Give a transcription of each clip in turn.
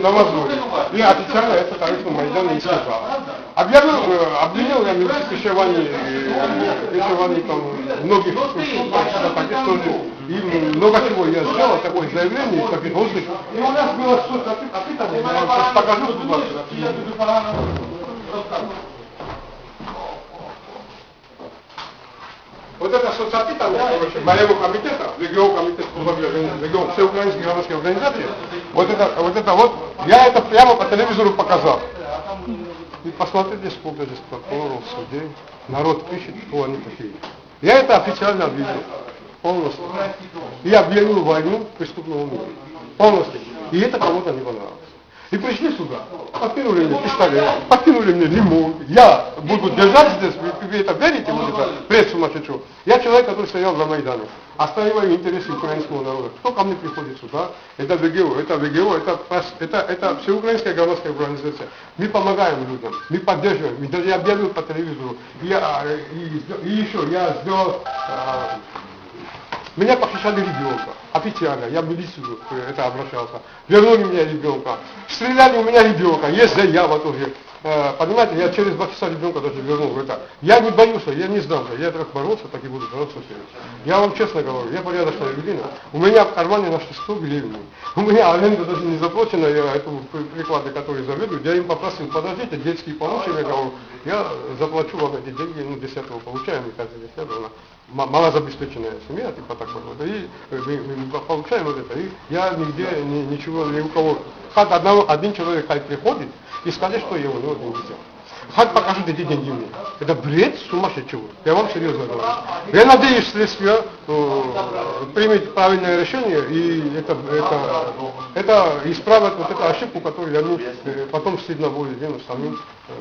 на Мазуре. И официально это, конечно, Майдан не сказал. Объявил, э, обвинил я в крышевании, э, крышевании там многих структур, так что им много чего я сделал, такое заявление, таких воздух. И у нас было что-то опытание, я вам сейчас покажу, пожалуйста. Вот это короче, моего комитета, регион комитет регион всеукраинской гражданской организации, вот это, вот это вот, я это прямо по телевизору показал. И посмотрите, сколько здесь прокуроров, судей, народ пишет, кто они такие. Я это официально объявил, полностью. И объявил войну преступному миру, полностью. И это кому-то не понравилось. И пришли сюда, подкинули мне пистолет, подкинули мне лимон. Я буду держать здесь, вы, вы это верите, вот это, бред сумасшедшего. Я человек, который стоял за Майданом, отстаиваю интересы украинского народа. Кто ко мне приходит сюда? Это ВГО, это ВГО, это, прос- это, это всеукраинская гражданская организация. Мы помогаем людям, мы поддерживаем. Мы даже объявил по телевизору. Я, э, и, и еще я сделал а, меня похищали ребенка, официально, я в милицию э, это обращался. Вернули меня ребенка. Стреляли у меня ребенка, есть заява тоже. Э, понимаете, я через два часа ребенка даже вернул. Это. Я не боюсь, я не сдамся. Я так боролся, так и буду бороться всеми. Я вам честно говорю, я порядочная людина. У меня в кармане нашли 100 гривен. У меня аренда даже не заплачена, я при- приклады, которые заведуют, я им попросил, подождите, детские получили, я говорю, я заплачу вам эти деньги, ну, 10 получаем, и каждый 10 она малозабеспеченная семья, типа такой вот, и э, мы, мы получаем вот это, и я нигде ни- ничего, ни у кого, хоть одного, один человек хай приходит и скажет, что него деньги взял. Хоть покажут эти деньги мне. Это бред сумасшедшего. Я вам серьезно говорю. Я надеюсь, следствие э, примет правильное решение и это, это, это исправит вот эту ошибку, которую я э, потом стыдно будет делать самим. э,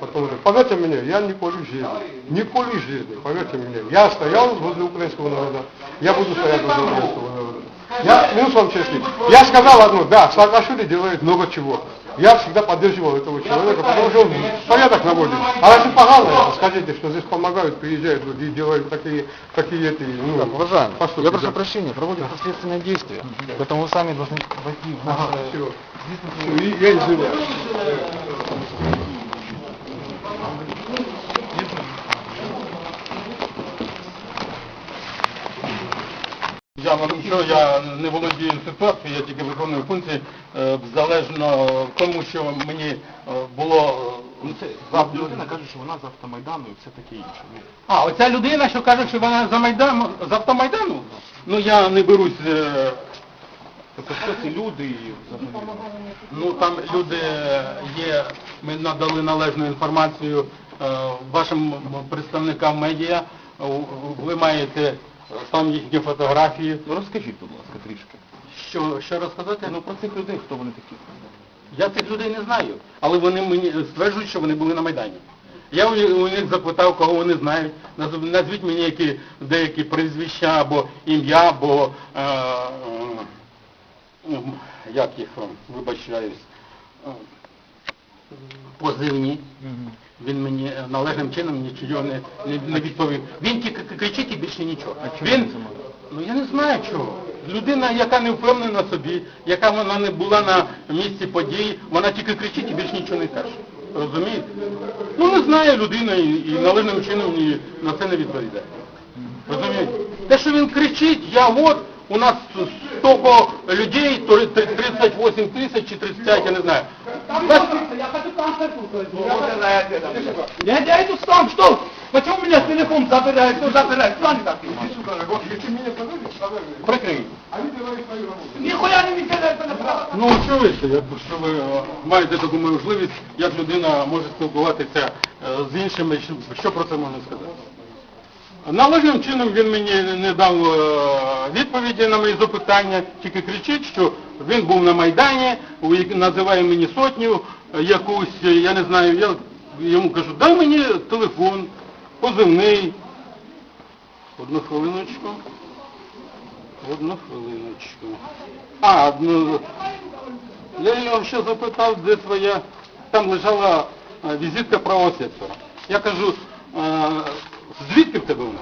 потом. Поверьте мне, я не колю жизни. Не колю жизни, поверьте мне. Я стоял возле украинского народа. Я буду стоять возле украинского народа. Я, минус вам честный. Я сказал одно, да, Саакашвили делает много чего. Я всегда поддерживал этого человека, потому что он порядок наводит. А если погано, скажите, что здесь помогают, приезжают и делают такие, такие эти, ну, Уважаемый, поступки, я прошу да. прощения, проводятся следственные действия, поэтому вы сами должны войти в Ага, наше... все. И я извиняюсь. Вам що я не володію ситуацією, я тільки виконую функції е, залежно тому, що мені е, було. е, ну, це- людина каже, що вона з автомайдану і все таке інше. Ну, А, оця людина, що каже, що вона за Майдану, з автомайдану? Ну я не берусь. е, Тобто хто ці люди і взагалі? Ну там люди є, ми надали належну інформацію е, вашим представникам медіа. Ви маєте там їхні фотографії. Ну розкажіть, будь ласка, трішки. Що, що розказати? Ну про цих людей, хто вони такі? Я цих людей не знаю, але вони мені стверджують, що вони були на Майдані. Я у, у них запитав, кого вони знають. Назвіть мені які, деякі прізвища або ім'я, або е, е, як їх, вибачаюсь, е, позивні. Він мені е, належним чином нічого не, не, не відповів. Він тільки кричить і більше нічого. Він, ну я не знаю чого. Людина, яка не впевнена собі, яка вона не була на місці подій, вона тільки кричить і більше нічого не каже. Розумієте? Ну не знає людина і, і належним чином ні, на це не відповідає. Розумієте? Те, що він кричить, я от, у нас стільки людей, то 38 тисяч чи 35, я не знаю. Нас- Я хочу консультировать. Я, я иду сам, что? Почему меня телефон забирает, кто забирает? Позовете, позовете. Прикрий. Нихуя не меняют на Ну, ще, що ви е, маєте таку можливість, як людина може спілкуватися е, з іншими, що, що про це можна сказати? Належним чином він мені не дав е, відповіді на мої запитання, тільки кричить, що він був на Майдані, називає мені сотню е, якусь, е, я не знаю, я йому кажу, дай мені телефон, позивний. Одну хвилиночку. Одну хвилиночку. А, ну, я його ще запитав, де твоя, там лежала е, візитка правого. Я кажу, звідки в тебе вона?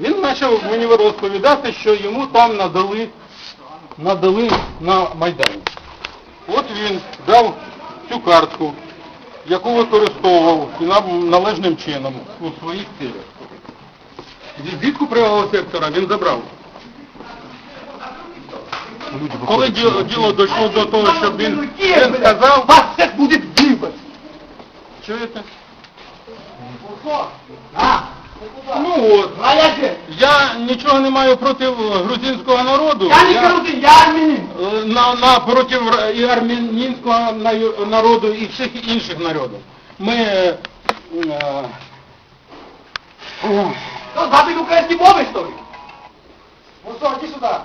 Він почав мені розповідати, що йому там надали, надали на Майдані. От він дав цю картку, яку використовував і нам- належним чином у своїх цілях. Візитку правого сектора він забрав. Коли діло, діло дійшло до того, щоб він це сказав, Вас всех будет выбор. чуєте? Ну от, а я где? Я нічого не маю проти е, грузинського народу. Я не грузин, я армянин. Е, на, на проти і армянського на- народу і всіх інших народів. Ми е, е, Что, забыть украинский мовы, что ли? Ну что, иди сюда.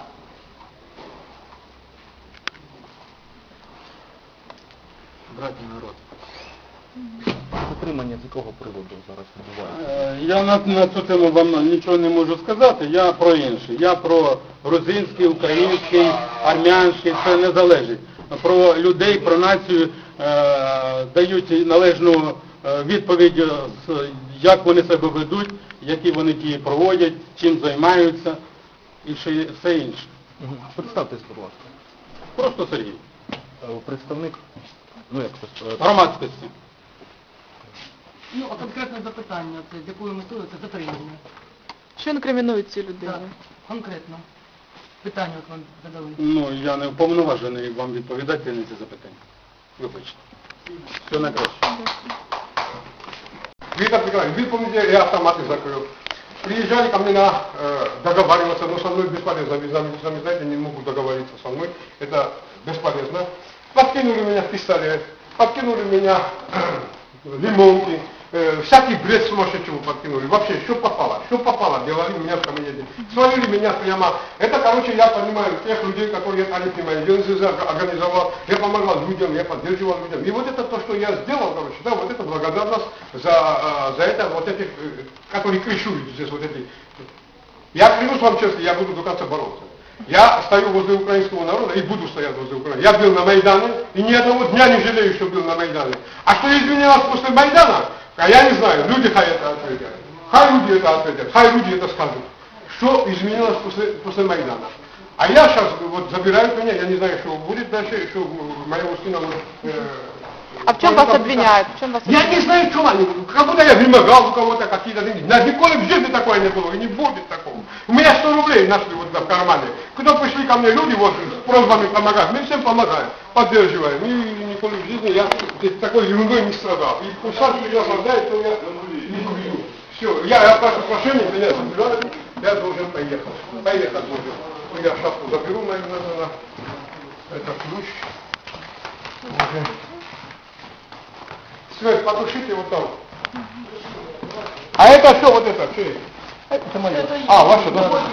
братній народ. Затримання з якого приводу Я на, на цю тему вам нічого не можу сказати, я про інше. Я про грузинський, український, армянський, це не залежить. Про людей, про націю е, дають належну е, відповідь, е, як вони себе ведуть, які вони дії проводять, чим займаються і ще- все інше. Представтесь, будь ласка. Просто Сергій. Е, Представник, ну як е, Громадськості. Ну, а конкретне запитання, це з якою метою це затримання? Що інкримінують цій людині? Так, конкретно. Питання от вам задали. Ну, я не уповноважений вам відповідати на ці запитання. Вибачте. Все найкраще. Виктор Николаевич, вы помните, я автоматы закрыл. Приезжали ко мне на э, договариваться, но со мной бесполезно. Вы сами, сами знаете, не могут договориться со мной. Это бесполезно. Подкинули меня в пистолет, подкинули меня лимонки, э, всякий бред сумасшедшего подкинули. Вообще, что попало, что попало, делали меня в кабинете. Свалили меня прямо. Это, короче, я понимаю тех людей, которые это не понимают. Я организовал, я помогал людям, я поддерживал людям. И вот это то, что я сделал, короче, да, вот это благодарность за, э, за это, вот этих, э, которые крышуют здесь, вот эти. Я клянусь вам честно, я буду до конца бороться. Я стою возле украинского народа и буду стоять возле Украины. Я был на Майдане и ни одного дня не жалею, что был на Майдане. А что изменилось после Майдана, а я не знаю, люди хай это ответят. Хай люди это ответят, хай люди это скажут. Что изменилось после, после Майдана. А я сейчас вот забирают меня, я не знаю, что будет дальше, что моего сына... э, А в чем вас обвиняют? В чем вас я не знаю, что они, как будто я вымогал у кого-то какие-то деньги. На николи в жизни такое не было, и не будет такого. У меня 100 рублей нашли вот в кармане. Когда пришли ко мне люди вот с просьбами помогать, мы всем помогаем, поддерживаем. И николи в жизни я такой ерундой не страдал. И сам меня оправдает, то я не люблю. Все, я, я прошу прощения, меня забирают, я должен поехать. Поехать должен. Ну, Я шапку заберу, наверное, на это ключ. Уже. Свет, потушите вот там. А это что вот это? Что это? Это мое. А, ваше, да?